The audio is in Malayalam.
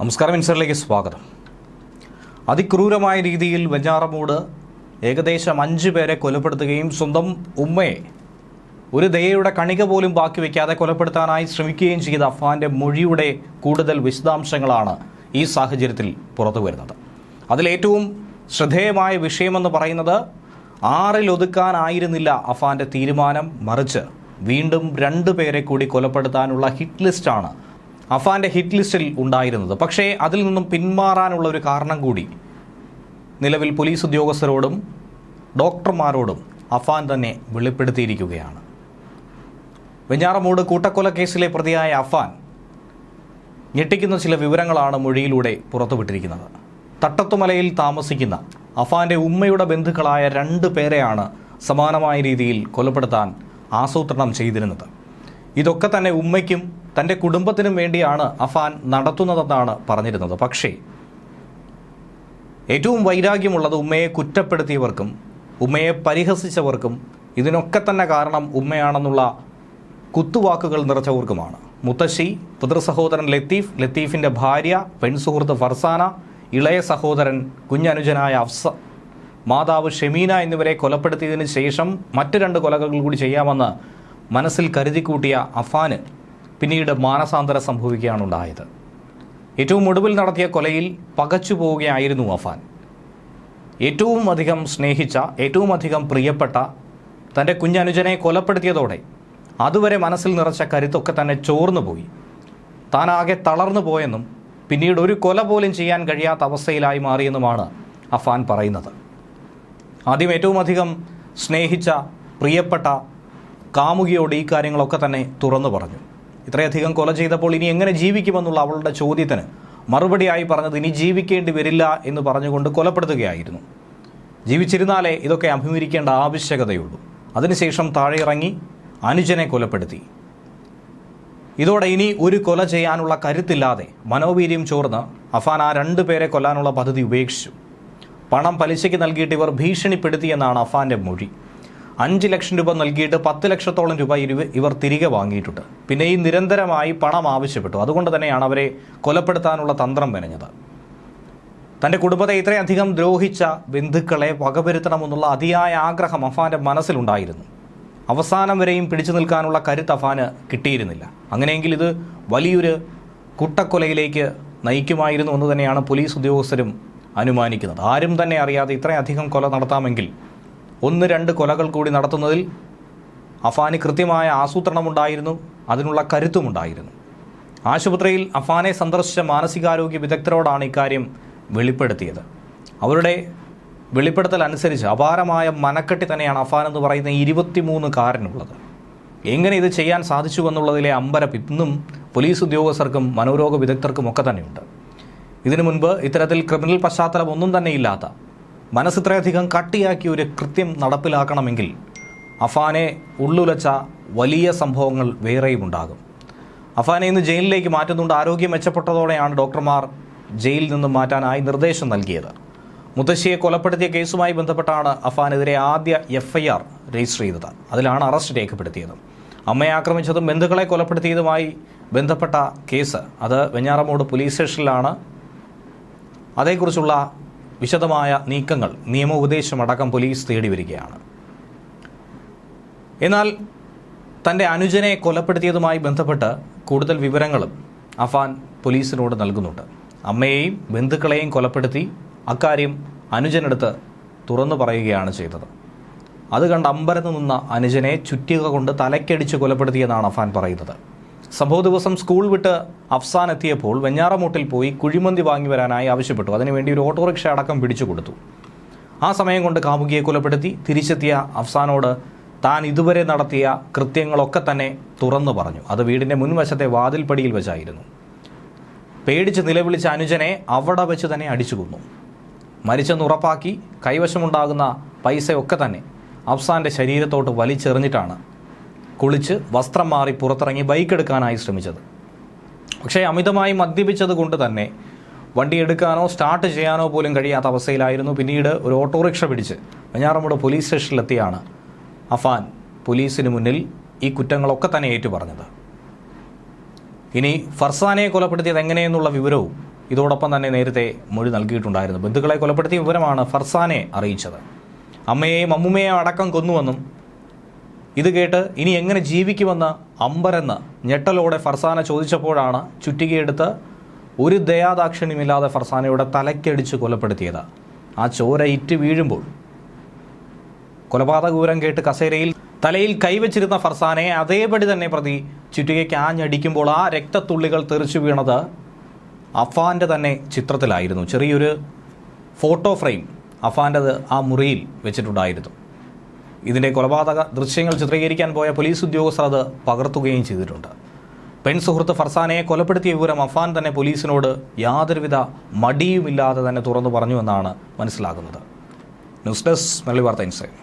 നമസ്കാരം ഇൻസറിലേക്ക് സ്വാഗതം. അതിക്രൂരമായ രീതിയിൽ വെഞ്ഞാറമൂട് ഏകദേശം അഞ്ച് പേരെ കൊലപ്പെടുത്തുകയും സ്വന്തം ഉമ്മയെ ഒരു ദയയുടെ കണിക പോലും ബാക്കി വയ്ക്കാതെ കൊലപ്പെടുത്താനായി ശ്രമിക്കുകയും ചെയ്ത അഫ്ഹാന്റെ മൊഴിയുടെ കൂടുതൽ വിശദാംശങ്ങളാണ് ഈ സാഹചര്യത്തിൽ പുറത്തു വരുന്നത്. അതിലേറ്റവും ശ്രദ്ധേയമായ വിഷയമെന്ന് പറയുന്നത് ആറിലൊതുക്കാനായിരുന്നില്ല അഫാന്റെ തീരുമാനം. മറിച്ച് വീണ്ടും രണ്ട് പേരെ കൂടി കൊലപ്പെടുത്താനുള്ള ഹിറ്റ് ലിസ്റ്റാണ് അഫാന്റെ ഹിറ്റ് ലിസ്റ്റിൽ ഉണ്ടായിരുന്നത്. പക്ഷേ അതിൽ നിന്നും പിന്മാറാനുള്ള ഒരു കാരണം കൂടി. നിലവിൽ പോലീസ് ഉദ്യോഗസ്ഥരോടും ഡോക്ടർമാരോടും അഫാൻ തന്നെ വെളിപ്പെടുത്തിയിരിക്കുകയാണ്. വെഞ്ഞാറമൂട് കൂട്ടക്കൊല കേസിലെ പ്രതിയായ അഫാൻ ഞെട്ടിക്കുന്ന ചില വിവരങ്ങളാണ് മൊഴിയിലൂടെ പുറത്തുവിട്ടിരിക്കുന്നത്. തട്ടത്തുമലയിൽ താമസിക്കുന്ന അഫാന്റെ ഉമ്മയുടെ ബന്ധുക്കളായ രണ്ട് പേരെയാണ് സമാനമായ രീതിയിൽ കൊലപ്പെടുത്താൻ ആസൂത്രണം ചെയ്തിരുന്നത്. ഇതൊക്കെ തന്നെ ഉമ്മയ്ക്കും തന്റെ കുടുംബത്തിനും വേണ്ടിയാണ് അഫാൻ നടത്തുന്നതെന്നാണ് പറഞ്ഞിരുന്നത്. പക്ഷേ ഏറ്റവും വൈരാഗ്യമുള്ളത് ഉമ്മയെ കുറ്റപ്പെടുത്തിയവർക്കും ഉമ്മയെ പരിഹസിച്ചവർക്കും ഇതിനൊക്കെ തന്നെ കാരണം ഉമ്മയാണെന്നുള്ള കുത്തുവാക്കുകൾ നിറച്ചവർക്കുമാണ്. മുത്തശ്ശി പിതൃസഹോദരൻ ലത്തീഫ് ലത്തീഫിന്റെ ഭാര്യ പെൺസുഹൃത്ത് ഫർസാന ഇളയ സഹോദരൻ കുഞ്ഞനുജനായ അഫ്സ മാതാവ് ഷെമീന എന്നിവരെ കൊലപ്പെടുത്തിയതിന് ശേഷം മറ്റു രണ്ട് കൊലകൾ കൂടി ചെയ്യാമെന്ന് മനസ്സിൽ കരുതിക്കൂട്ടിയ അഫാന് പിന്നീട് മാനസാന്തരം സംഭവിക്കുകയാണ് ഉണ്ടായത് ഏറ്റവും ഒടുവിൽ നടത്തിയ കൊലയിൽ പകച്ചു പോവുകയായിരുന്നു അഫാൻ. ഏറ്റവും അധികം സ്നേഹിച്ച ഏറ്റവും അധികം പ്രിയപ്പെട്ട തന്റെ കുഞ്ഞനുജനെ കൊലപ്പെടുത്തിയതോടെ അതുവരെ മനസ്സിൽ നിറച്ച കരുത്തൊക്കെ തന്നെ ചോർന്നു പോയി. താനാകെ തളർന്നു പോയെന്നും പിന്നീട് ഒരു കൊല പോലും ചെയ്യാൻ കഴിയാത്ത അവസ്ഥയിലായി മാറിയെന്നുമാണ് അഫാൻ പറയുന്നത്. ആദ്യം ഏറ്റവും അധികം സ്നേഹിച്ച പ്രിയപ്പെട്ട കാമുകിയോട് ഈ കാര്യങ്ങളൊക്കെ തന്നെ തുറന്നു പറഞ്ഞു. ഇത്രയധികം കൊല ചെയ്തപ്പോൾ ഇനി എങ്ങനെ ജീവിക്കുമെന്നുള്ള അവളുടെ ചോദ്യത്തിന് മറുപടിയായി പറഞ്ഞത് ഇനി ജീവിക്കേണ്ടി വരില്ല എന്ന് പറഞ്ഞുകൊണ്ട് കൊലപ്പെടുത്തുകയായിരുന്നു. ജീവിച്ചിരുന്നാലേ ഇതൊക്കെ അഭിമുഖീകരിക്കേണ്ട ആവശ്യകതയുള്ളൂ. അതിനുശേഷം താഴെ ഇറങ്ങി അനുജനെ കൊലപ്പെടുത്തി. ഇതോടെ ഇനി ഒരു കൊല ചെയ്യാനുള്ള കരുത്തില്ലാതെ മനോവീര്യം ചോർന്ന് അഫാൻ ആ രണ്ടു പേരെ കൊല്ലാനുള്ള പദ്ധതി ഉപേക്ഷിച്ചു. പണം പലിശയ്ക്ക് നൽകിയിട്ട് ഇവർ ഭീഷണിപ്പെടുത്തിയെന്നാണ് അഫാന്റെ മൊഴി. അഞ്ച് ലക്ഷം രൂപ നൽകിയിട്ട് പത്ത് ലക്ഷത്തോളം രൂപ ഇവർ തിരികെ വാങ്ങിയിട്ടുണ്ട്. പിന്നെ ഈ നിരന്തരമായി പണം ആവശ്യപ്പെട്ടു. അതുകൊണ്ട് തന്നെയാണ് അവരെ കൊലപ്പെടുത്താനുള്ള തന്ത്രം മെനഞ്ഞത്. തന്റെ കുടുംബത്തെ ഇത്രയധികം ദ്രോഹിച്ച ബന്ധുക്കളെ വകവരുത്തണമെന്നുള്ള അതിയായ ആഗ്രഹം അഫാന്റെ മനസ്സിലുണ്ടായിരുന്നു. അവസാനം വരെയും പിടിച്ചു നിൽക്കാനുള്ള കരുത്ത് അഫാന് കിട്ടിയിരുന്നില്ല. അങ്ങനെയെങ്കിൽ ഇത് വലിയൊരു കുട്ടക്കൊലയിലേക്ക് നയിക്കുമായിരുന്നു എന്ന് തന്നെയാണ് പോലീസ് ഉദ്യോഗസ്ഥരും അനുമാനിക്കുന്നത്. ആരും തന്നെ അറിയാതെ ഇത്രയധികം കൊല നടത്താമെങ്കിൽ ഒന്ന് രണ്ട് കൊലകൾ കൂടി നടത്തുന്നതിൽ അഫാന് കൃത്യമായ ആസൂത്രണമുണ്ടായിരുന്നു അതിനുള്ള കരുത്തുമുണ്ടായിരുന്നു. ആശുപത്രിയിൽ അഫാനെ സന്ദർശിച്ച മാനസികാരോഗ്യ വിദഗ്ധരോടാണ് ഇക്കാര്യം വെളിപ്പെടുത്തിയത്. അവരുടെ വെളിപ്പെടുത്തൽ അനുസരിച്ച് അപാരമായ മനക്കെട്ടി തന്നെയാണ് അഫാൻ എന്ന് പറയുന്ന ഇരുപത്തിമൂന്നുകാരനുള്ളത് എങ്ങനെ ഇത് ചെയ്യാൻ സാധിച്ചു എന്നുള്ളതിലെ അമ്പരപ്പ് ഇന്നും പോലീസ് ഉദ്യോഗസ്ഥർക്കും മനോരോഗ വിദഗ്ധർക്കും ഒക്കെ തന്നെയുണ്ട്. ഇതിനു മുൻപ് ഇത്തരത്തിൽ ക്രിമിനൽ പശ്ചാത്തലം ഒന്നും തന്നെ ഇല്ലാത്ത മനസ്സിത്രയധികം കട്ടിയാക്കി ഒരു കൃത്യം നടപ്പിലാക്കണമെങ്കിൽ അഫാനെ ഉള്ളുലച്ച വലിയ സംഭവങ്ങൾ വേറെയും ഉണ്ടാകും. അഫാനെ ഇന്ന് ജയിലിലേക്ക് മാറ്റുന്നുണ്ട് ആരോഗ്യം മെച്ചപ്പെട്ടതോടെയാണ് ഡോക്ടർമാർ ജയിലിൽ നിന്നും മാറ്റാനായി നിർദ്ദേശം നൽകിയത്. മുത്തശ്ശിയെ കൊലപ്പെടുത്തിയ കേസുമായി ബന്ധപ്പെട്ടാണ് അഫാനെതിരെ ആദ്യ എഫ് ഐ ആർ രജിസ്റ്റർ ചെയ്തത്. അതിലാണ് അറസ്റ്റ് രേഖപ്പെടുത്തിയത്. അമ്മയെ ആക്രമിച്ചതും ബന്ധുക്കളെ കൊലപ്പെടുത്തിയതുമായി ബന്ധപ്പെട്ട കേസ്. അത് വെഞ്ഞാറമൂട് പോലീസ് സ്റ്റേഷനിലാണ്. അതേക്കുറിച്ചുള്ള വിശദമായ നീക്കങ്ങൾ നിയമോപദേശമടക്കം പോലീസ് തേടി വരികയാണ്. എന്നാൽ തന്റെ അനുജനെ കൊലപ്പെടുത്തിയതുമായി ബന്ധപ്പെട്ട് കൂടുതൽ വിവരങ്ങളും അഫാൻ പോലീസിനോട് നൽകുന്നുണ്ട്. അമ്മയെയും ബന്ധുക്കളെയും കൊലപ്പെടുത്തി അക്കാര്യം അനുജനെടുത്ത് തുറന്നു പറയുകയാണ് ചെയ്തത്. അത് കണ്ട് അമ്പരന്ന് നിന്ന അനുജനെ ചുറ്റിക കൊണ്ട് തലക്കടിച്ച് കൊലപ്പെടുത്തിയെന്നാണ് അഫാൻ പറയുന്നത്. സംഭവ ദിവസം സ്കൂൾ വിട്ട് അഫ്സാൻ എത്തിയപ്പോൾ വെഞ്ഞാറമൂട്ടിൽ പോയി കുഴിമന്തി വാങ്ങി വരാനായി ആവശ്യപ്പെട്ടു. അതിനുവേണ്ടി ഒരു ഓട്ടോറിക്ഷ അടക്കം പിടിച്ചു കൊടുത്തു. ആ സമയം കൊണ്ട് കാമുകിയെ കൊലപ്പെടുത്തി. തിരിച്ചെത്തിയ അഫ്സാനോട് താൻ ഇതുവരെ നടത്തിയ കൃത്യങ്ങളൊക്കെ തന്നെ തുറന്നു പറഞ്ഞു. അത് വീടിന്റെ മുൻവശത്തെ വാതിൽപ്പടിയിൽ വെച്ചായിരുന്നു. പേടിച്ച് നിലവിളിച്ച അനുജനെ അവിടെ വെച്ച് തന്നെ അടിച്ചു കൊന്നു. മരിച്ചെന്ന് ഉറപ്പാക്കി കൈവശമുണ്ടാകുന്ന പൈസയൊക്കെ തന്നെ അഫ്സാന്റെ ശരീരത്തോട്ട് വലിച്ചെറിഞ്ഞിട്ടാണ് കുളിച്ച് വസ്ത്രം മാറി പുറത്തിറങ്ങി ബൈക്ക് എടുക്കാനായി ശ്രമിച്ചത്. പക്ഷേ അമിതമായി മദ്യപിച്ചത് കൊണ്ട് തന്നെ വണ്ടി എടുക്കാനോ സ്റ്റാർട്ട് ചെയ്യാനോ പോലും കഴിയാത്ത അവസ്ഥയിലായിരുന്നു പിന്നീട് ഒരു ഓട്ടോറിക്ഷ പിടിച്ച് വെഞ്ഞാറമൂട് പോലീസ് സ്റ്റേഷനിലെത്തിയാണ് അഫാൻ പോലീസിന് മുന്നിൽ ഈ കുറ്റങ്ങളൊക്കെ തന്നെ ഏറ്റുപറഞ്ഞത്. ഇനി ഫർസാനെ കൊലപ്പെടുത്തിയത് എങ്ങനെയെന്നുള്ള വിവരവും ഇതോടൊപ്പം തന്നെ നേരത്തെ മൊഴി നൽകിയിട്ടുണ്ടായിരുന്നു. ബന്ധുക്കളെ കൊലപ്പെടുത്തിയ വിവരമാണ് ഫർസാനെ അറിയിച്ചത്. അമ്മയെയും അമ്മുമ്മയെയും അടക്കം കൊന്നുവെന്നും ഇത് കേട്ട് ഇനി എങ്ങനെ ജീവിക്കുമെന്ന് അമ്പരെന്ന് ഞെട്ടലോടെ ഫർസാന ചോദിച്ചപ്പോഴാണ് ചുറ്റികയെടുത്ത് ഒരു ദയാദാക്ഷിണ്യമില്ലാതെ ഫർസാനയുടെ തലയ്ക്കടിച്ച് കൊലപ്പെടുത്തിയത്. ആ ചോര ഇറ്റ് വീഴുമ്പോൾ കൊലപാതക ഊരം കേട്ട് കസേരയിൽ തലയിൽ കൈവച്ചിരുന്ന ഫർസാനെ അതേപടി തന്നെ പ്രതി ചുറ്റികയ്ക്ക് ആഞ്ഞടിക്കുമ്പോൾ ആ രക്തത്തുള്ളികൾ തെറിച്ചു വീണത് അഫാന്റെ തന്നെ ചിത്രത്തിലായിരുന്നു. ചെറിയൊരു ഫോട്ടോ ഫ്രെയിം അഫാന്റെത് ആ മുറിയിൽ വെച്ചിട്ടുണ്ടായിരുന്നു. ഇതിന്റെ കൊലപാതക ദൃശ്യങ്ങൾ ചിത്രീകരിക്കാൻ പോയ പോലീസ് ഉദ്യോഗസ്ഥർ അത് പകർത്തുകയും ചെയ്തിട്ടുണ്ട്. പെൺ സുഹൃത്ത് ഫർസാനയെ കൊലപ്പെടുത്തിയ വിവരം അഫാൻ തന്നെ പോലീസിനോട് യാതൊരുവിധ മടിയുമില്ലാതെ തന്നെ തുറന്നു പറഞ്ഞു എന്നാണ് മനസ്സിലാകുന്നത്. ന്യൂസ് ഡെസ്ക് മലയാളി വാർത്ത ഇൻസൈറ്റ്